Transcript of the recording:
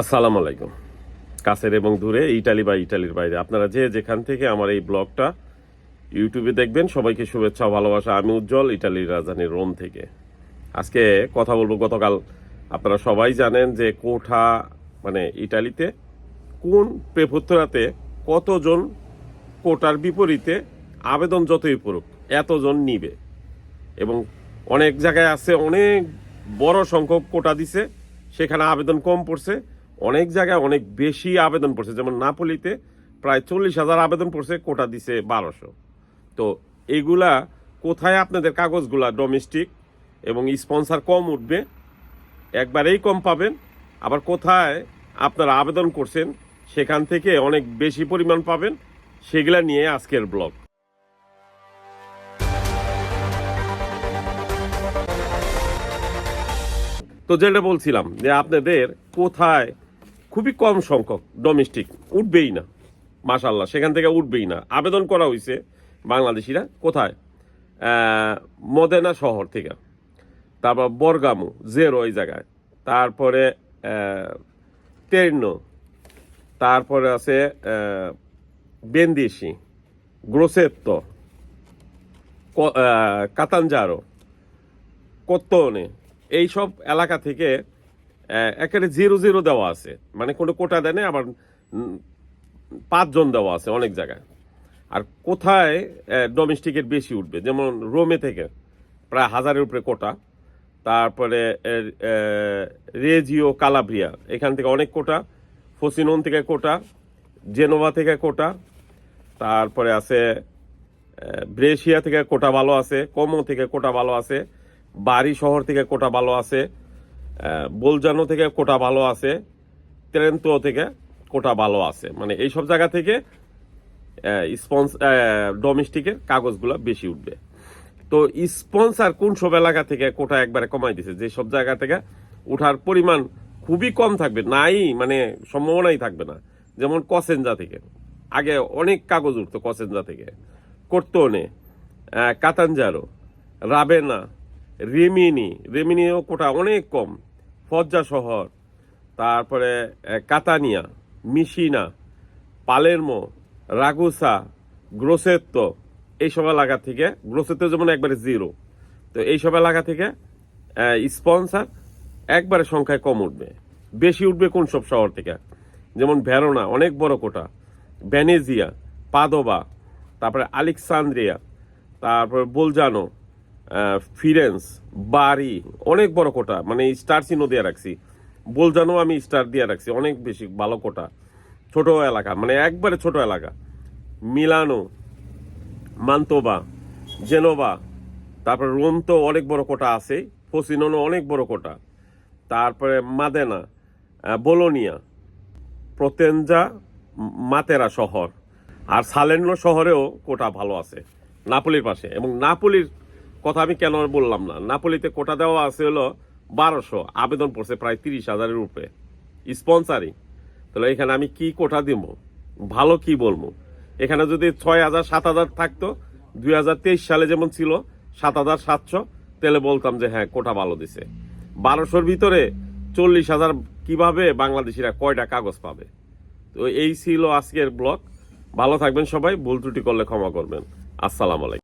আসসালামু আলাইকুম। কাছের এবং দূরে, ইটালি বা ইটালির বাইরে। আপনারা যে যেখান থেকে আমার এই ব্লগটা ইউটিউবে দেখবেন, সবাইকে শুভেচ্ছা ভালোবাসা। আমি উজ্জ্বল, ইটালির রাজধানী রোম থেকে। আজকে কথা বলব গতকাল, আপনারা সবাই জানেন যে কোঠা মানে ইটালিতে কোন প্রেফুত্তরাতে কতজন কোটার বিপরীতে আবেদন যতই পড়ুক, এতজন নিবে। এবং অনেক জায়গায় আছে অনেক বড় সংখ্যক কোটা দিছে, সেখানে আবেদন কম পড়ছে। অনেক জায়গায় অনেক বেশি আবেদন পড়ছে। যেমন নাপলিতে প্রায় চল্লিশ হাজার আবেদন পড়ছে, কোটা দিছে বারোশো। তো এইগুলা কোথায় আপনাদের কাগজগুলা? ডোমেস্টিক এবং স্পন্সার কম উঠবে, একবারেই কম পাবেন। আবার কোথায় আপনারা আবেদন করছেন, সেখান থেকে অনেক বেশি পরিমাণ পাবেন। সেগুলা নিয়ে আজকের ব্লগ। তো যেটা বলছিলাম যে আপনাদের কোথায় খুবই কম সংখ্যক ডোমেস্টিক উঠবেই না মাশাল্লাহ সেখান থেকে উঠবেই না। আবেদন করা হয়েছে বাংলাদেশিরা কোথায়? মদেনা শহর থেকে। তারপর বরগামু জেরো ওই জায়গায়। তারপরে তের্ন। তারপরে আছে আহ, বেন্দিসি গ্রোসেত্তো কাতানজারো কত্তনে এইসব এলাকা থেকে একেবারে জিরো জিরো দেওয়া আছে। মানে কোনো কোটা দেয় না আবার পাঁচজন দেওয়া আছে অনেক জায়গায়। আর কোথায় ডোমেস্টিকের বেশি উঠবে? যেমন রোমে থেকে প্রায় হাজারের উপরে কোটা। তারপরে রেজিও কালাব্রিয়া এখান থেকে অনেক কোটা। ফসিনন থেকে কোটা জেনোভা থেকে কোটা। তারপরে আছে ব্রেশিয়া থেকে কোটা ভালো আছে কমো থেকে কোটা ভালো আছে বাড়ি শহর থেকে কোটা ভালো আছে। বোলজানো থেকে কোটা ভালো আছে ট্রেন্তো থেকে কোটা ভালো আছে। মানে এইসব জায়গা থেকে স্পন্স ডোমেস্টিকের কাগজগুলো বেশি উঠবে। তো স্পন্সার কোন সব এলাকা থেকে কোটা একবারে কমাই দিছে? যে সব জায়গা থেকে উঠার পরিমাণ খুবই কম থাকবে, নাই মানে সম্ভাবনাই থাকবে না। যেমন কসেঞ্জা থেকে। আগে অনেক কাগজ উঠতো কসেঞ্জা থেকে। কর্তনে কাতানজারো, রাবেনা রেমিনি, রেমিনিও কোটা অনেক কম। ফজ্জা শহর, তারপরে কাতানিয়া, মিশিনা, পালেরমো, রাগুসা, গ্রোসেত্তো, এইসব এলাকা থেকে, গ্রোসেত্তো যেমন একবারে জিরো তো এইসব এলাকা থেকে স্পন্সার একবারে সংখ্যায় কম উঠবে। বেশি উঠবে কোন সব শহর থেকে? যেমন ভেরোনা, অনেক বড় কোটা। ভ্যানেজিয়া পাদোবা, তারপরে আলেকসান্দ্রিয়া, তারপরে বোলজানো ফিরেন্স বাড়ি অনেক বড় কোটা। মানে স্টার চিহ্ন দিয়ে রাখছি। বোলজানো আমি স্টার দিয়ে রাখছি, অনেক বেশি ভালো কোটা। ছোট এলাকা মানে একবারে ছোট এলাকা। মিলানো, মান্তোবা, জেনোভা, তারপরে রোম তো অনেক বড় কোটা আছে, ফসিনোনো অনেক বড় কোটা। তারপরে মাদেনা বোলোনিয়া প্রতেঞ্জা মাতেরা শহর। আর সালেন্ডো শহরেও কোটা ভালো আছে, নাপোলির পাশে। এবং নাপোলির কথা আমি কেন বললাম না? নাপোলিতে কোটা দেওয়া আছে হলো বারোশো, আবেদন পড়ছে প্রায় তিরিশ হাজারের উপরে। স্পন্সারই তাহলে এখানে আমি কি কোটা দিব? ভালো কি বলব? এখানে যদি ছয় হাজার, সাত হাজার থাকতো, দুই হাজার তেইশ সালে যেমন ছিল, সাত হাজার সাতশো, তাহলে বলতাম যে হ্যাঁ কোটা ভালো দিছে। বারোশোর ভিতরে চল্লিশ হাজার কীভাবে বাংলাদেশিরা কয়টা কাগজ পাবে? তো এই ছিল আজকের ব্লগ। ভালো থাকবেন সবাই, ভুল ত্রুটি করলে ক্ষমা করবেন। আসসালামু আলাইকুম।